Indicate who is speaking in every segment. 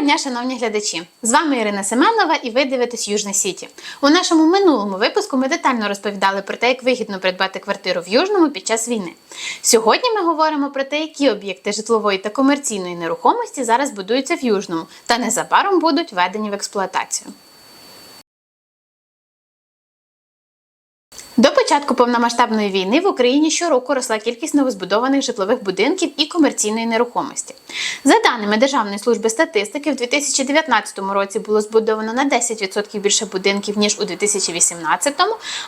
Speaker 1: дня, шановні глядачі! З вами Ірина Семенова і ви дивитесь Южне Сіті. У нашому минулому випуску ми детально розповідали про те, як вигідно придбати квартиру в Южному під час війни. Сьогодні ми говоримо про те, які об'єкти житлової та комерційної нерухомості зараз будуються в Южному та незабаром будуть введені в експлуатацію. До початку повномасштабної війни в Україні щороку росла кількість новозбудованих житлових будинків і комерційної нерухомості. За даними Державної служби статистики, в 2019 році було збудовано на 10% більше будинків ніж у 2018,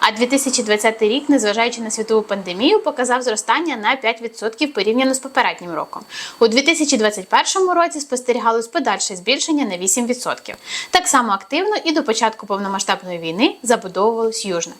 Speaker 1: а 2020 рік, незважаючи на світову пандемію, показав зростання на 5% порівняно з попереднім роком. У 2021 році спостерігалось подальше збільшення на 8%. Так само активно і до початку повномасштабної війни забудовувалось Южне.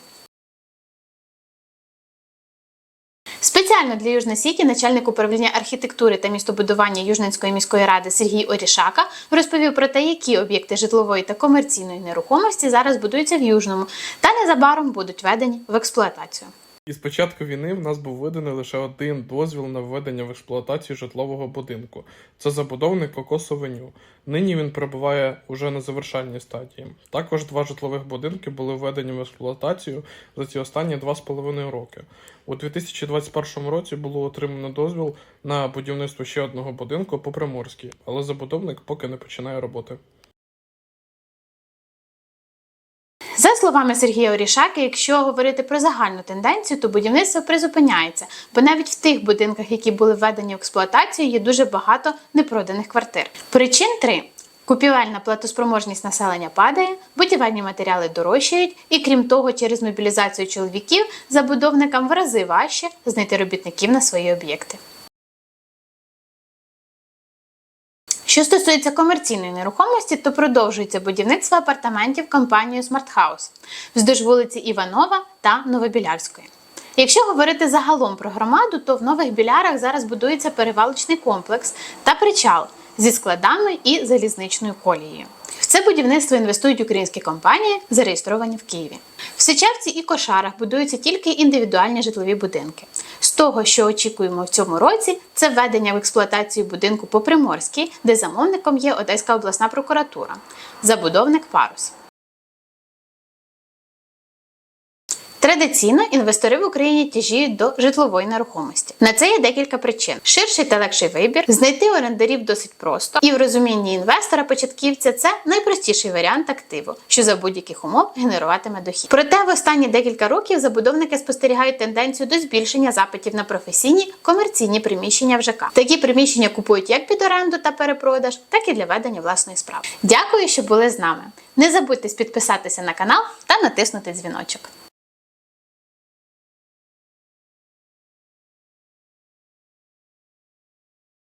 Speaker 1: Спеціально для Южна Сіті начальник управління архітектури та містобудування Южненської міської ради Сергій Орішака розповів про те, які об'єкти житлової та комерційної нерухомості зараз будуються в Южному та незабаром будуть введені в експлуатацію.
Speaker 2: І з початку війни в нас був виданий лише один дозвіл на введення в експлуатацію житлового будинку. Це забудовник Кокос Авеню. Нині він перебуває уже на завершальній стадії. Також два житлових будинки були введені в експлуатацію за ці останні два з половиною роки. У 2021 році було отримано дозвіл на будівництво ще одного будинку по Приморській, але забудовник поки не починає роботи.
Speaker 1: Словами Сергія Орішаки, якщо говорити про загальну тенденцію, то будівництво призупиняється, бо навіть в тих будинках, які були введені в експлуатацію, є дуже багато непроданих квартир. Причин три. Купівельна платоспроможність населення падає, будівельні матеріали дорожчають, і крім того, через мобілізацію чоловіків забудовникам в рази важче знайти робітників на свої об'єкти. Що стосується комерційної нерухомості, то продовжується будівництво апартаментів компанією Smart House вздовж вулиці Іванова та Новобілярської. Якщо говорити загалом про громаду, то в нових білярах зараз будується перевалочний комплекс та причал зі складами і залізничною колією. В це будівництво інвестують українські компанії, зареєстровані в Києві. В Сичевці і Кошарах будуються тільки індивідуальні житлові будинки. З того, що очікуємо в цьому році, це введення в експлуатацію будинку по Приморській, де замовником є Одеська обласна прокуратура, забудовник Парус. Традиційно інвестори в Україні тяжіють до житлової нерухомості. На це є декілька причин: ширший та легший вибір, знайти орендарів досить просто, і в розумінні інвестора-початківця це найпростіший варіант активу, що за будь-яких умов генеруватиме дохід. Проте в останні декілька років забудовники спостерігають тенденцію до збільшення запитів на професійні комерційні приміщення в ЖК. Такі приміщення купують як під оренду та перепродаж, так і для ведення власної справи. Дякую, що були з нами. Не забудьте підписатися на канал та натиснути дзвіночок.